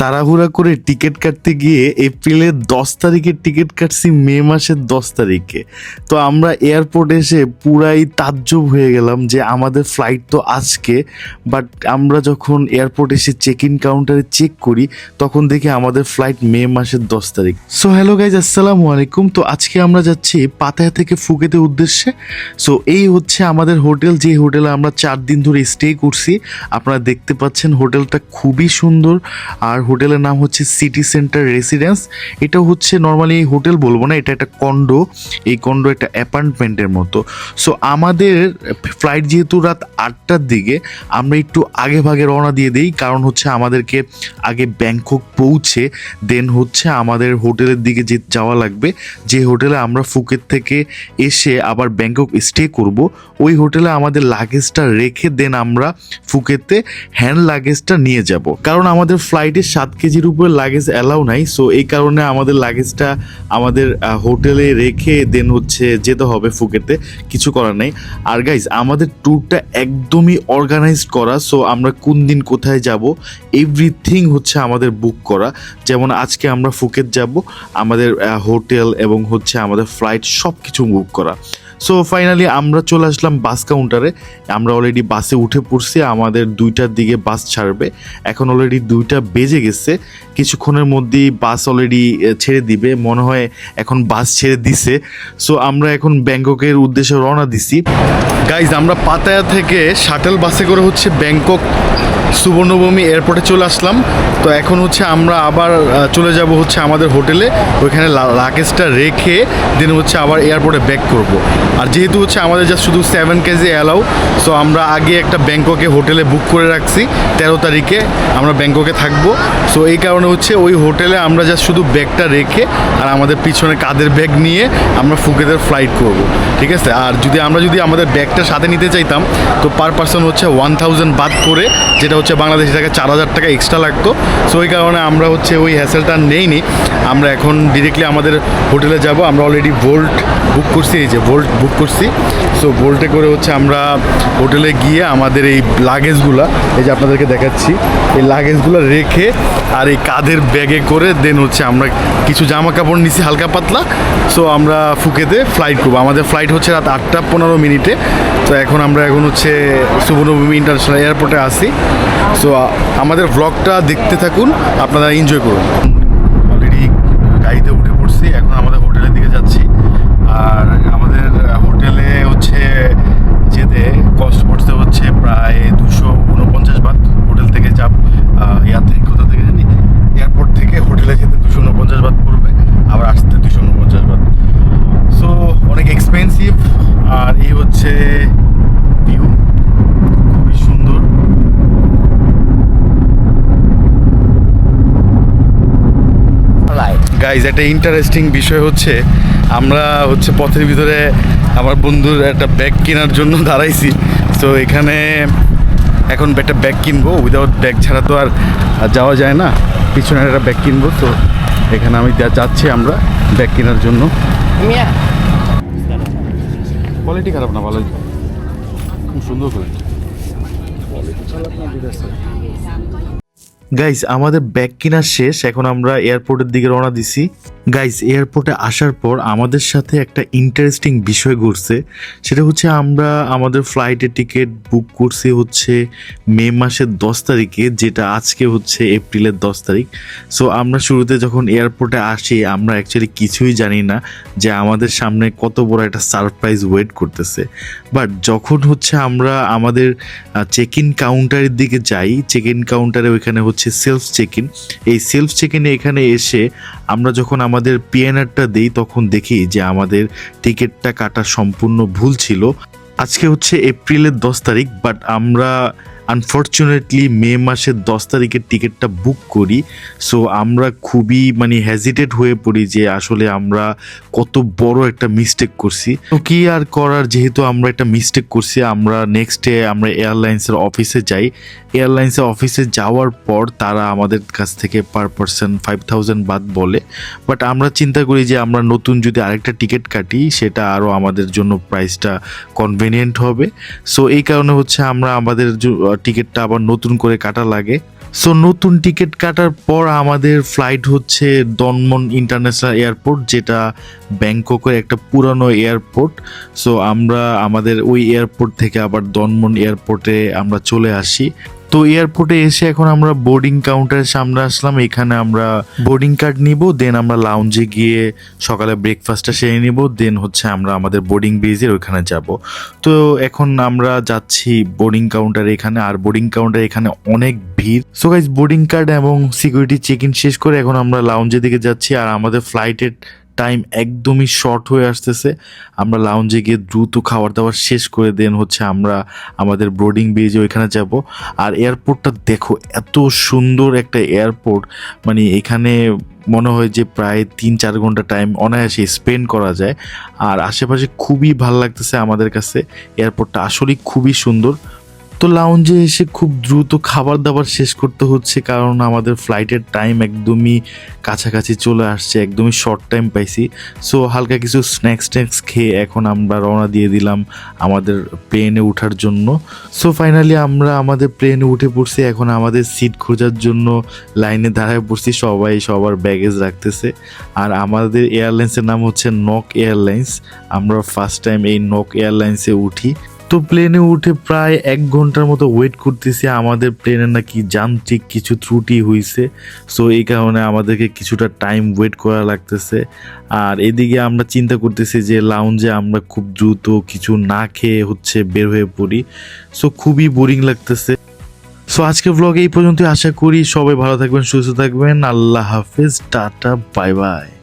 তাড়াহুড়া করে টিকিট কাটতে গিয়ে এপ্রিলের দশ তারিখের টিকিট কাটছি মে মাসের দশ তারিখে। তো আমরা এয়ারপোর্টে এসে পুরাই তাজ্জব হয়ে গেলাম যে আমাদের ফ্লাইট তো আজকে বাট আমরা যখন এয়ারপোর্ট এসে চেক ইন কাউন্টারে চেক করি, তখন দেখি আমাদের ফ্লাইট মে মাসের দশ তারিখ। সো হ্যালো গাইজ আসসালামু আলাইকুম। তো আজকে আমরা যাচ্ছি পাতায়া থেকে ফুকেতে উদ্দেশ্যে। সো এই হচ্ছে আমাদের হোটেল, যে হোটেলে আমরা চার দিন ধরে স্টে করছি। আপনারা দেখতে পাচ্ছেন হোটেলটা খুবই সুন্দর, আর হোটেলের নাম হচ্ছে সিটি সেন্টার রেসিডেন্স। এটা হচ্ছে নর্মালি হোটেল বলব না, এটা একটা কন্ডো। এই কন্ডো একটা অ্যাপার্টমেন্টের মতো। সো আমাদের ফ্লাইট যেহেতু রাত আটটার দিকে, আমরা একটু আগে ভাগে রওনা দিয়ে দিই। কারণ হচ্ছে আমাদেরকে আগে ব্যাংকক পৌঁছে দেন হচ্ছে আমাদের হোটেলের দিকে যে যাওয়া লাগবে। যে হোটেলে আমরা ফুকেট থেকে এসে আবার ব্যাংকক স্টে করব, ওই হোটেলে আমাদের লাগেজটা রেখে দেন আমরা ফুকেতে হ্যান্ড লাগেজটা নিয়ে যাব। কারণ আমাদের ফ্লাইটে সাত কেজির উপরে লাগেজ অ্যালাউ নাই সো এই কারণে আমাদের লাগেজটা আমাদের হোটেলে রেখে দেন হচ্ছে যেতে হবে ফুকেতে কিছু করার নেই। আর গাইজ আমাদের ট্যুরটা একদমই অর্গানাইজড করা সো আমরা কোন দিন কোথায় যাব এভরিথিং হচ্ছে আমাদের বুক করা। যেমন আজকে আমরা ফুকেত যাব, আমাদের হোটেল এবং হচ্ছে আমাদের ফ্লাইট সব কিছু বুক করা। সো ফাইনালি আমরা চলে আসলাম বাস কাউন্টারে আমরা অলরেডি বাসে উঠে পড়ছি, আমাদের দুইটার দিকে বাস ছাড়বে। এখন অলরেডি দুইটা বেজে গেছে। কিছুক্ষণের মধ্যেই বাস অলরেডি ছেড়ে দিবে। মনে হয় এখন বাস ছেড়ে দিছে। সো আমরা এখন ব্যাংককের উদ্দেশ্যে রওনা দিছি। গাইজ আমরা পাতায়া থেকে শাটেল বাসে করে হচ্ছে ব্যাংকক সুবর্ণভূমি এয়ারপোর্টে চলে আসলাম। তো এখন হচ্ছে আমরা আবার চলে যাব হচ্ছে আমাদের হোটেলে। ওইখানে লাগেজটা রেখে দেন হচ্ছে আবার এয়ারপোর্টে ব্যাক করব। আর যেহেতু হচ্ছে আমাদের যা শুধু সেভেন কেজি অ্যালাউ সো আমরা আগে একটা ব্যাংককে হোটেলে বুক করে রাখছি তেরো তারিখে। আমরা ব্যাংককে থাকব। সো এই কারণে হচ্ছে ওই হোটেলে আমরা যা শুধু ব্যাগটা রেখে আর আমাদের পিছনে কাদের ব্যাগ নিয়ে আমরা ফুকেদের ফ্লাইট করব। ঠিক আছে? আর যদি আমরা যদি আমাদের ব্যাগটা সাথে নিতে চাইতাম, তো পার পার্সন হচ্ছে ওয়ান থাউজেন্ড বাদ করে যেটা হচ্ছে বাংলাদেশি টাকা চার হাজার টাকা এক্সট্রা লাগতো। সো ওই কারণে আমরা হচ্ছে ওই হ্যাসেলটা নেইনি। আমরা এখন ডিরেক্টলি আমাদের হোটেলে যাব। আমরা অলরেডি ভোল্ট বুক করছি, এই যে বোল্ট বুক করছি। সো বোল্টে করে হচ্ছে আমরা হোটেলে গিয়ে আমাদের এই লাগেজগুলো এই যে আপনাদেরকে দেখাচ্ছি, এই লাগেজগুলো রেখে আর এই কাঁধের ব্যাগে করে দেন হচ্ছে আমরা কিছু জামা কাপড় নিছি হালকা পাতলা। সো আমরা ফুকেতে ফ্লাইট করব। আমাদের ফ্লাইট হচ্ছে রাত আটটা পনেরো মিনিটে। তো এখন আমরা এখন হচ্ছে সুবর্ণভূমি ইন্টারন্যাশনাল এয়ারপোর্টে আসি সো আমাদের ব্লগটা দেখতে থাকুন, আপনারা এনজয় করুন। অলরেডি গাড়িতে উঠে পড়ছি, এখন আমাদের হোটেলের দিকে যাচ্ছি। আর আমাদের হোটেলে হচ্ছে যেতে কস্ট পড়তে হচ্ছে প্রায় দুশো উনপঞ্চাশ বাদ হোটেল থেকে যাব ইয়ার থেকে কোথা থেকে জানি এয়ারপোর্ট থেকে হোটেলে যেতে দুশো উনপঞ্চাশ বাদ পড়বে আবার আসতে দুশো উনপঞ্চাশ বাদ সো অনেক এক্সপেন্সিভ আর এই হচ্ছে ভিউ খুবই সুন্দর। গাইজ একটা ইন্টারেস্টিং বিষয় হচ্ছে আমরা হচ্ছে পথের ভিতরে আমার বন্ধুর একটা ব্যাগ কেনার জন্য দাঁড়াইছি। তো এখানে এখন একটা ব্যাগ কিনবো উইদাউট ব্যাগ ছাড়া তো আর আর যাওয়া যায় না। পিছনে একটা ব্যাগ কিনবো তো এখানে আমি যা- যাচ্ছি আমরা ব্যাগ কেনার জন্য। কোয়ালিটি খারাপ না ভালো খুব সুন্দর কোয়ালিটি গাইজ আমাদের ব্যাগ কেনার শেষ এখন আমরা এয়ারপোর্টের দিকে রওনা দিছি। গাইজ এয়ারপোর্টে আসার পর আমাদের সাথে একটা ইন্টারেস্টিং বিষয় ঘটছে সেটা হচ্ছে আমরা আমাদের ফ্লাইটের টিকিট বুক করছি হচ্ছে মে মাসের দশ তারিখে, যেটা আজকে হচ্ছে এপ্রিলের দশ তারিখ। সো আমরা শুরুতে যখন এয়ারপোর্টে আসি, আমরা অ্যাকচুয়ালি কিছুই জানি না যে আমাদের সামনে কত বড় একটা সারপ্রাইজ ওয়েট করতেছে। বাট যখন হচ্ছে আমরা আমাদের চেক ইন কাউন্টারের দিকে যাই চেক ইন কাউন্টারে ওইখানে হচ্ছে সেলফ চেক ইন এই সেলফ চেক ইনে এখানে এসে আমরা যখন আমাদের পিএনআরটা দেই, তখন দেখি যে আমাদের টিকিটটা কাটা সম্পূর্ণ ভুল ছিল। আজকে হচ্ছে এপ্রিলের দশ তারিখ বাট আমরা আনফর্চুনেটলি মে মাসের দশ তারিখের টিকিটটা বুক করি। সো আমরা খুবই মানে হ্যাজিটেড হয়ে পড়ি যে আসলে আমরা কত বড় একটা মিস্টেক করছি। তো কি আর করার? যেহেতু আমরা একটা মিস্টেক করছি, আমরা নেক্সট ডে আমরা এয়ারলাইন্সের অফিসে যাই। এয়ারলাইন্সের অফিসে যাওয়ার পর তারা আমাদের কাছ থেকে পার পার্সন ফাইভ থাউজেন্ড বাদ বলে। বাট আমরা চিন্তা করি যে আমরা নতুন যদি আরেকটা টিকিট কাটি, সেটা আরও আমাদের জন্য প্রাইসটা কনভেনিয়েন্ট হবে। সো এই কারণে হচ্ছে আমরা আমাদের টিকিটটা আবার নতুন করে কাটা লাগে। সো নতুন টিকিট কাটার পর আমাদের ফ্লাইট হচ্ছে দনমন ইন্টারন্যাশনাল এয়ারপোর্ট যেটা ব্যাংককের একটা পুরানো এয়ারপোর্ট সো আমরা আমাদের ওই এয়ারপোর্ট থেকে আবার দনমন এয়ারপোর্টে আমরা চলে আসি। তো এয়ারপোর্টে এসে এখন আমরা বোর্ডিং কাউন্টারের সামনে আসলাম। এখানে আমরা বোর্ডিং কার্ড নিব দেন আমরা লাউঞ্জে গিয়ে সকালে ব্রেকফাস্টটা সেরে নিব দেন হচ্ছে আমরা আমাদের বোর্ডিং বেজের ওইখানে যাব। তো এখন আমরা যাচ্ছি বোর্ডিং কাউন্টার এখানে, আর বোর্ডিং কাউন্টার এখানে অনেক ভিড়। সো গাইজ বোর্ডিং কার্ড এবং সিকিউরিটি চেক ইন শেষ করে এখন আমরা লাউঞ্জের দিকে যাচ্ছি, আর আমাদের ফ্লাইটের টাইম একদমই শর্ট হয়ে আসতেছে। আমরা লাউঞ্জে গিয়ে দ্রুত খাবার দাবার শেষ করে দেন হচ্ছে আমরা আমাদের বোর্ডিং বেজে ওইখানে যাব। আর এয়ারপোর্টটা দেখো, এত সুন্দর একটা এয়ারপোর্ট মানে এখানে মনে হয় যে প্রায় তিন চার ঘণ্টা টাইম অনায়াসে স্পেন্ড করা যায়। আর আশেপাশে খুবই ভালো লাগতেছে আমাদের কাছে। এয়ারপোর্টটা আসলেই খুবই সুন্দর। তো লাউঞ্জে এসে খুব দ্রুত খাবার দাবার শেষ করতে হচ্ছে কারণ আমাদের ফ্লাইটের টাইম একদমই কাছাকাছি চলে আসছে, একদমই শর্ট টাইম পাইছি। সো হালকা কিছু স্ন্যাক্স ট্যাক্স খেয়ে এখন আমরা রওনা দিয়ে দিলাম আমাদের প্লেনে ওঠার জন্য। সো ফাইনালি আমরা আমাদের প্লেনে উঠে পড়ছি, এখন আমাদের সিট খোঁজার জন্য লাইনে দাঁড়ায় পড়ছি, সবাই সবার ব্যাগেজ রাখতেছে। আর আমাদের এয়ারলাইন্সের নাম হচ্ছে নক এয়ারলাইন্স আমরা ফার্স্ট টাইম এই নক এয়ারলাইন্সে উঠি। তো প্লেনে উঠে প্রায় এক ঘণ্টার মতো ওয়েট করতেছি, আমাদের প্লেনে নাকি যান্ত্রিক কিছু ত্রুটি হয়েছে সো এই কারণে আমাদেরকে কিছুটা টাইম ওয়েট করা লাগতেছে। আর এদিকে আমরা চিন্তা করতেছি যে লাউঞ্জে আমরা খুব দ্রুত কিছু না খেয়ে হচ্ছে বের হয়ে পড়ি। সো খুবই বোরিং লাগতেছে। সো আজকের ব্লগ এই পর্যন্ত আশা করি সবাই ভালো থাকবেন, সুস্থ থাকবেন। আল্লাহ হাফেজ, টাটা বাই বাই